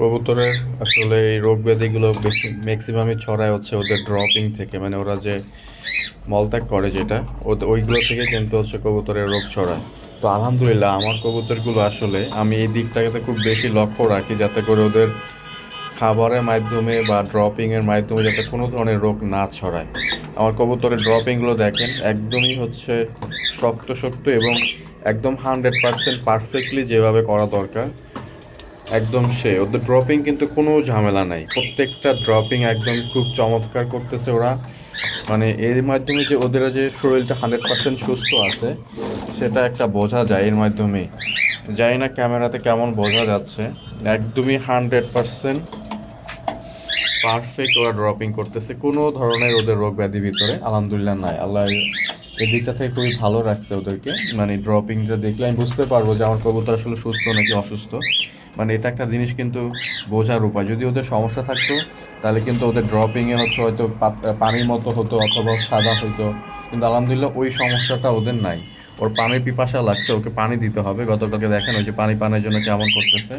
কবুতরের আসলে এই রোগ ব্যাধিগুলো বেশি ম্যাক্সিমামই ছড়ায় হচ্ছে ওদের ড্রপিং থেকে মানে ওরা যে মলত্যাগ করে যেটা ওইগুলো থেকে কিন্তু হচ্ছে কবুতরের রোগ ছড়ায়। তো আলহামদুলিল্লাহ আমার কবুতরগুলো আসলে আমি এই দিকটাকে খুব বেশি লক্ষ্য রাখি যাতে করে ওদের খাবারের মাধ্যমে বা ড্রপিংয়ের মাধ্যমে যাতে কোনো ধরনের রোগ না ছড়ায়। আমার কবুতরের ড্রপিংগুলো দেখেন, একদমই হচ্ছে শক্ত শক্ত এবং একদম হান্ড্রেড পার্সেন্ট পারফেক্টলি যেভাবে করা দরকার। একদম সে ওদের ড্রপিং কিন্তু কোনো ঝামেলা নাই। প্রত্যেকটা ড্রপিং একদম খুব চমৎকার করতেছে ওরা। মানে এর মাধ্যমে যে ওদের যে শরীরটা হান্ড্রেড পার্সেন্ট সুস্থ আছে, সেটা একটা বোঝা যায় এর মাধ্যমে। জানি না ক্যামেরাতে কেমন বোঝা যাচ্ছে। একদমই হান্ড্রেড পার্সেন্ট পারফেক্ট ওরা ড্রপিং করতেছে। কোনো ধরনের ওদের রোগ ব্যাধি ভিতরে আলহামদুলিল্লাহ নাই। আল্লাহ এই দিকটা থেকে খুবই ভালো রাখছে ওদেরকে। মানে ড্রপিংটা দেখলে আমি বুঝতে পারব যে আমার কবুতর আসলে সুস্থ নাকি অসুস্থ। মানে এটা একটা জিনিস কিন্তু বোঝার উপায়। যদি ওদের সমস্যা থাকতো, তাহলে কিন্তু ওদের ড্রপিংয়ে হচ্ছে হয়তো পানির মতো হতো অথবা সাদা হতো। কিন্তু আলহামদুলিল্লাহ ওই সমস্যাটা ওদের নাই। ওর পানির পিপাসা লাগছে, ওকে পানি দিতে হবে। গতকালকে দেখেন ওই যে পানি পানের জন্য কেমন করতেছে।